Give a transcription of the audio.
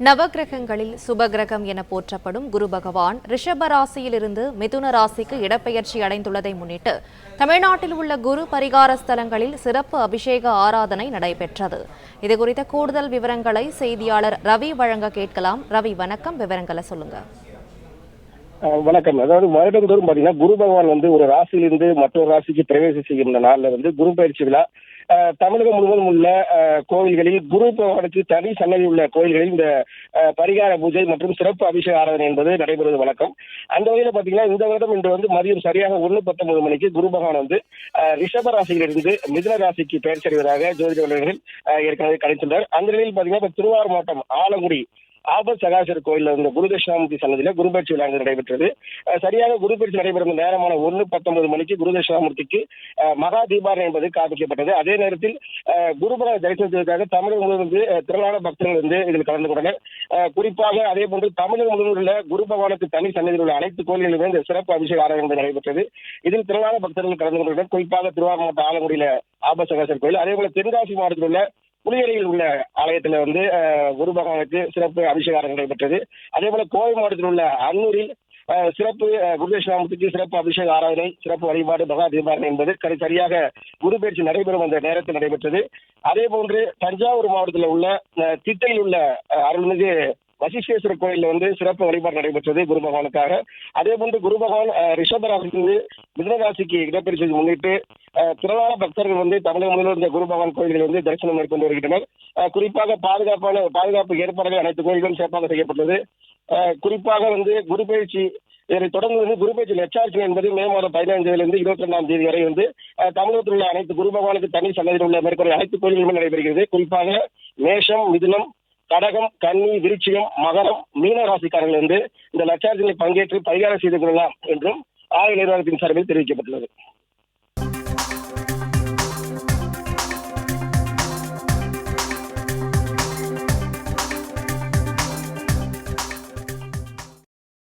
நவகிரகங்களில் சுபகிரகம் என போற்றப்படும் குரு பகவான் ரிஷப ராசியிலிருந்து மிதுன ராசிக்கு இடப்பெயர்ச்சி அடைந்துள்ளதை முன்னிட்டு தமிழ்நாட்டில் உள்ள குரு பரிகார ஸ்தலங்களில் சிறப்பு அபிஷேக ஆராதனை நடைபெற்றது. இதுகுறித்த கூடுதல் விவரங்களை செய்தியாளர் ரவி வழங்க கேட்கலாம். ரவி வணக்கம். விவரங்களை சொல்லுங்கள் வணக்கம். அதாவது வருடந்தோறும் பாத்தீங்கன்னா குரு பகவான் வந்து ஒரு ராசியிலிருந்து மற்றொரு ராசிக்கு பிரவேசம் செய்கின்ற நாள்ல வந்து குரு பயிற்சி விழா. தமிழகம் முழுவதும் உள்ள அஹ், கோவில்களில் குரு பகவானுக்கு தனி சன்னதி உள்ள கோவில்களில் இந்த பரிகார பூஜை மற்றும் சிறப்பு அபிஷேக ஆராதனை என்பது நடைபெறுவது வழக்கம். அந்த வகையில பாத்தீங்கன்னா இந்த வருடம் இன்று வந்து மதியம் சரியாக ஒன்று பத்தொன்பது மணிக்கு குரு பகவான் வந்து ரிஷப ராசியிலிருந்து மிதுன ராசிக்கு பெயர் சரிவதாக ஜோதிட வல்லுநர்கள் ஏற்கனவே கணித்துள்ளார். அந்த நிலையில் பாத்தீங்கன்னா திருவாரூர் மாவட்டம் ஆலங்குடி ஆபத் சகாசர் கோயில்ல இருந்த குருதட்சிணாமூர்த்தி சன்னதியில குரு விழா நடைபெற்றது. சரியாக குரு நடைபெறும் நேரமான ஒன்று பத்தொன்பது மணிக்கு குருதட்சிணாமூர்த்திக்கு மகா தீபாரணை என்பது காண்பிக்கப்பட்டது. அதே நேரத்தில் அஹ், குருபர தரிசனத்திற்காக தமிழகம் முழுவதும் வந்து திரளான பக்தர்கள் வந்து இதில் கலந்து கொண்டனர். குறிப்பாக அதே போன்று தமிழகம் முழுவதும் உள்ள குரு பகவானுக்கு தனி சன்னதியில் உள்ள அனைத்து கோயில்களிலும் இந்த சிறப்பு அபிஷேக ஆராதனை நடைபெற்றது. இதில் திரளான பக்தர்கள் கலந்து கொண்டனர். குறிப்பாக திருவாரூர் மாவட்ட ஆலங்குடியில ஆபசகாசர் கோயில் அதே போல தென்காசி மாவட்டத்தில் உள்ள புலியரையில் உள்ள ஆலயத்தில் வந்து குரு பகவானுக்கு சிறப்பு அபிஷேகம் நடைபெற்றது அதே போல கோவை மாவட்டத்தில் உள்ள அன்னூரில் சிறப்பு அஹ், சிறப்பு அபிஷேக ஆராதனை சிறப்பு வழிபாடு மகா தீபாரணை என்பது கரு சரியாக குரு பயிற்சி நடைபெறும் அந்த நேரத்தில் நடைபெற்றது. அதே போன்று தஞ்சாவூர் மாவட்டத்தில் உள்ள திட்டையில் உள்ள அருள்மிகு வசிஷ்டேஸ்வரர் கோயில்ல வந்து சிறப்பு வழிபாடு நடைபெற்றது குரு பகவானுக்காக. அதே போன்று குரு பகவான் அஹ், ரிஷப ராசியிலிருந்து முன்னிட்டு அஹ், திரளான பக்தர்கள் வந்து தமிழக முதலில் இந்த குரு பகவான் கோயில்களில் வந்து தரிசனம் மேற்கொண்டு வருகின்றனர். குறிப்பாக பாதுகாப்பான பாதுகாப்பு ஏற்பாடுகள் அனைத்து கோயில்களும் சிறப்பாக செய்யப்பட்டது. குறிப்பாக வந்து குரு பயிற்சி இதை தொடர்ந்து வந்து குரு பயிற்சி என்பது மே மாதம் பதினைந்திலிருந்து இருபத்தி ரெண்டாம் தேதி வரை வந்து தமிழகத்தில் உள்ள அனைத்து குரு பகவானுக்கு தனி சன்னதியில் உள்ள மேற்கொள்ள அனைத்து கோயில்களுமே நடைபெறுகிறது. குறிப்பாக மேஷம் மிதுனம் கடகம் கன்னி விருச்சிகம் மகரம் மீன ராசிக்காரர்கள் வந்து இந்த லட்சார்ச்சனை பங்கேற்று பரிகாரம் செய்து கொள்ளலாம் என்றும் ஆலய நிர்வாகத்தின் சார்பில் தெரிவிக்கப்பட்டுள்ளது.